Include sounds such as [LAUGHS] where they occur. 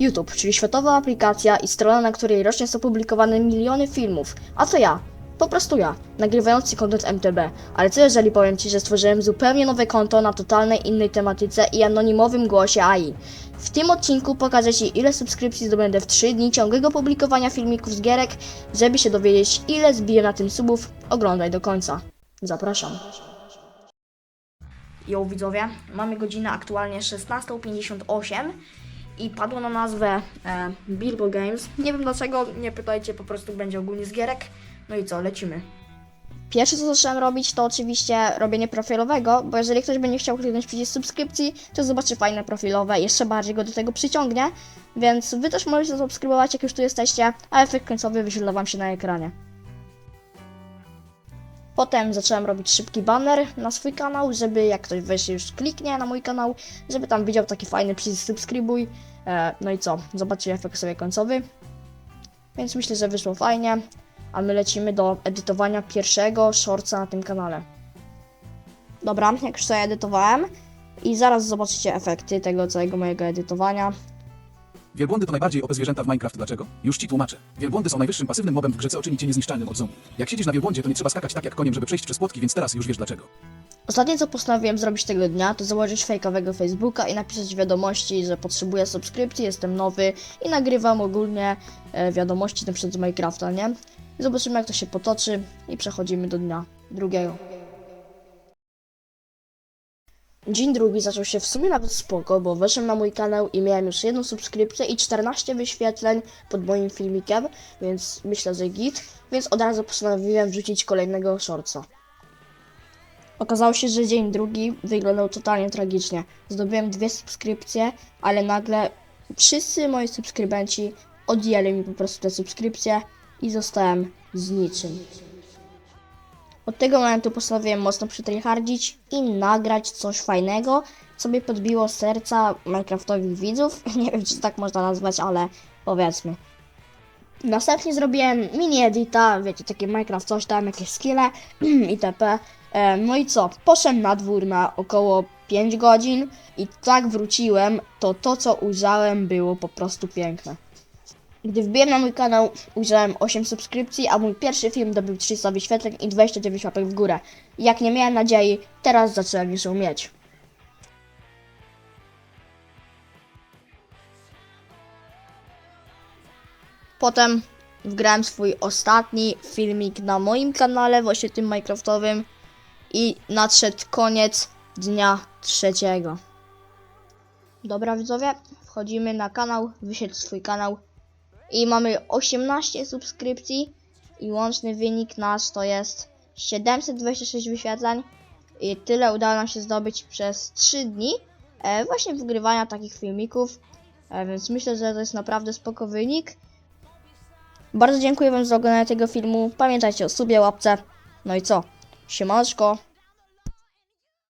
YouTube, czyli światowa aplikacja i strona, na której rocznie są publikowane miliony filmów. A to ja. Po prostu ja, nagrywający content MTB. Ale co jeżeli powiem Ci, że stworzyłem zupełnie nowe konto na totalnej innej tematyce i anonimowym głosie AI? W tym odcinku pokażę Ci, ile subskrypcji zdobędę w 3 dni ciągłego publikowania filmików z gierek. Żeby się dowiedzieć, ile zbiję na tym subów, oglądaj do końca. Zapraszam. Jo widzowie, mamy godzinę aktualnie 16.58 i padło na nazwę e, Bilbo Games. Nie wiem dlaczego, nie pytajcie, po prostu będzie ogólnie z gierek. No i co, lecimy. Pierwsze co zacząłem robić to oczywiście robienie profilowego, bo jeżeli ktoś będzie chciał kliknąć przycisk subskrypcji, to zobaczy fajne profilowe, jeszcze bardziej go do tego przyciągnie, więc wy też możecie zasubskrybować jak już tu jesteście, a efekt końcowy wyświetla wam się na ekranie. Potem zacząłem robić szybki banner na swój kanał, żeby jak ktoś weź już kliknie na mój kanał, żeby tam widział taki fajny przycisk subskrybuj. E, no i co, zobaczcie efekt sobie końcowy. Więc myślę, że wyszło fajnie, a my lecimy do edytowania pierwszego shortsa na tym kanale. Dobra, jak już sobie edytowałem i zaraz zobaczycie efekty tego całego mojego edytowania. Wielbłądy to najbardziej OP zwierzęta w Minecraft. Dlaczego? Już ci tłumaczę. Wielbłądy są najwyższym pasywnym mobem w grze, co czyni cię niezniszczalnym od. Jak siedzisz na wielbłądzie, to nie trzeba skakać tak jak koniem, żeby przejść przez płotki, więc teraz już wiesz dlaczego. Ostatnie co postanowiłem zrobić tego dnia, to założyć fejkowego Facebooka i napisać wiadomości, że potrzebuję subskrypcji, jestem nowy i nagrywam ogólnie e, wiadomości na przykład z Minecrafta, nie? Zobaczymy jak to się potoczy i przechodzimy do dnia drugiego. Dzień drugi zaczął się w sumie nawet spoko, bo weszłem na mój kanał i miałem już jedną subskrypcję i 14 wyświetleń pod moim filmikiem, więc myślę, że git, więc od razu postanowiłem wrzucić kolejnego shortsa. Okazało się, że dzień drugi wyglądał totalnie tragicznie. Zdobyłem dwie subskrypcje, ale nagle wszyscy moi subskrybenci odjęli mi po prostu te subskrypcje i zostałem z niczym. Od tego momentu postanowiłem mocno przytryhardzić i nagrać coś fajnego, co by podbiło serca Minecraftowych widzów. [LAUGHS] Nie wiem, czy tak można nazwać, ale powiedzmy. Następnie zrobiłem mini edita, wiecie, takie Minecraft coś tam, jakieś skille [CLEARS THROAT] itp. E, No i co? Poszedłem na dwór na około 5 godzin i tak wróciłem, to to co ujrzałem było po prostu piękne. Gdy wbiłem na mój kanał, ujrzałem 8 subskrypcji, a mój pierwszy film dobył 300 wyświetleń i 29 łapek w górę. Jak nie miałem nadziei, teraz zacząłem już ją mieć. Potem wgrałem swój ostatni filmik na moim kanale, właśnie tym Minecraftowym i nadszedł koniec dnia trzeciego. Dobra widzowie, wchodzimy na kanał, wyświetl swój kanał i mamy 18 subskrypcji i łączny wynik nasz to jest 726 wyświetleń i tyle udało nam się zdobyć przez 3 dni e, właśnie wygrywania takich filmików, e, więc myślę, że to jest naprawdę spoko wynik. Bardzo dziękuję Wam za oglądanie tego filmu. Pamiętajcie o subie, łapce. No i co? Siemaneczko.